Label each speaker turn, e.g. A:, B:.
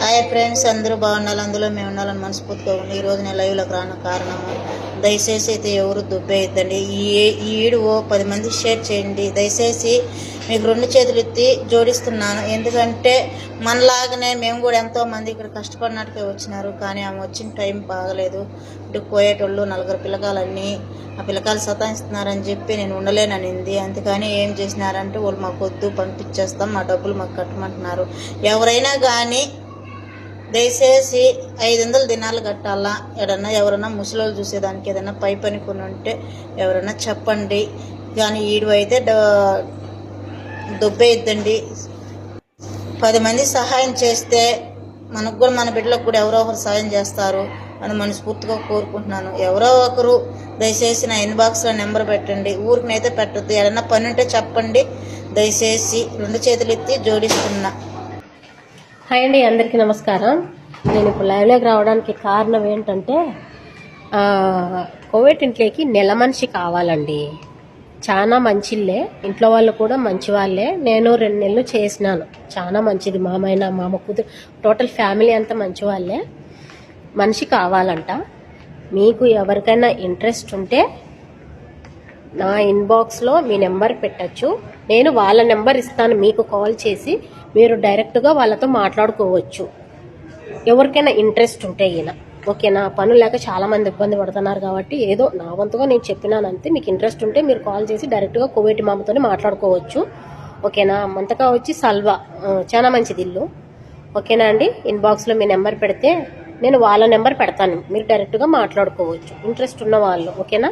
A: Hi friends అందరూ బాగున్నారు? అందులో మేము ఉండాలని మనస్ఫూర్తిగా ఉంది. ఈ నేను లైవ్లోకి రాను కారణము దయచేసి అయితే ఎవరు దుబ్బేయద్దండి. ఈ ఈ వీడియో పది మంది షేర్ చేయండి. దయచేసి మీకు రెండు చేతులు ఎత్తి జోడిస్తున్నాను. ఎందుకంటే మనలాగనే మేము కూడా ఎంతోమంది ఇక్కడ కష్టపడినట్టుగా వచ్చినారు. కానీ ఆమె వచ్చిన టైం బాగలేదు. ఇటు పోయేటోళ్ళు నలుగురు పిల్లకాలన్నీ ఆ పిల్లకాయలు సతాయిస్తున్నారని చెప్పి నేను ఉండలేననింది. అందుకని ఏం చేసినారంటే వాళ్ళు మాకు వద్దు పంపించేస్తాం మా డబ్బులు మాకు కట్టమంటున్నారు. ఎవరైనా కానీ దయచేసి ఐదు వందల దినాలు కట్టాలా? ఎడన్నా ఎవరన్నా ముసలోళ్ళు చూసేదానికి ఏదైనా పై పని కొని ఉంటే ఎవరైనా చెప్పండి. కానీ ఈడు అయితే డ- పది మంది సహాయం చేస్తే మనకు కూడా మన బిడ్డలకు కూడా ఎవరో ఒకరు సహాయం చేస్తారు అని మనస్ఫూర్తిగా కోరుకుంటున్నాను. ఎవరో ఒకరు దయచేసి నా ఇన్బాక్స్లో నెంబర్ పెట్టండి. ఊరికినైతే పెట్టద్దు. ఏదైనా పని ఉంటే చెప్పండి. దయచేసి రెండు చేతులు ఎత్తి జోడిస్తున్నా.
B: హాయ్ అండి అందరికీ నమస్కారం. నేను ఇప్పుడు లైవ్లోకి రావడానికి కారణం ఏంటంటే కోవిడ్ ఇంట్లోకి నెల మనిషి కావాలండి. చాలా మంచిళ్ళే ఇంట్లో వాళ్ళు కూడా మంచి వాళ్ళే. నేను రెండు నెలలు చేసినాను. చాలా మంచిది. మామైన మామ కూతురు టోటల్ ఫ్యామిలీ అంతా మంచి వాళ్ళే. మనిషి కావాలంట. మీకు ఎవరికైనా ఇంట్రెస్ట్ ఉంటే నా ఇన్బాక్స్లో మీ నెంబర్ పెట్టచ్చు. నేను వాళ్ళ నెంబర్ ఇస్తాను మీకు కాల్ చేసి మీరు డైరెక్ట్గా వాళ్ళతో మాట్లాడుకోవచ్చు. ఎవరికైనా ఇంట్రెస్ట్ ఉంటే ఈయన. ఓకేనా పనులు లేక చాలామంది ఇబ్బంది పడుతున్నారు కాబట్టి ఏదో నా వంతుగా నేను చెప్పినానంతే మీకు ఇంట్రెస్ట్ ఉంటే మీరు కాల్ చేసి డైరెక్ట్గా కోవేటి మామతో మాట్లాడుకోవచ్చు. ఓకేనా? మంతకా వచ్చి సల్వా. చాలా మంచిది ఇల్లు. ఓకేనా అండి? ఇన్బాక్స్లో మీ నెంబర్ పెడితే నేను వాళ్ళ నెంబర్ పెడతాను. మీరు డైరెక్ట్గా మాట్లాడుకోవచ్చు. ఇంట్రెస్ట్ ఉన్న వాళ్ళు. ఓకేనా?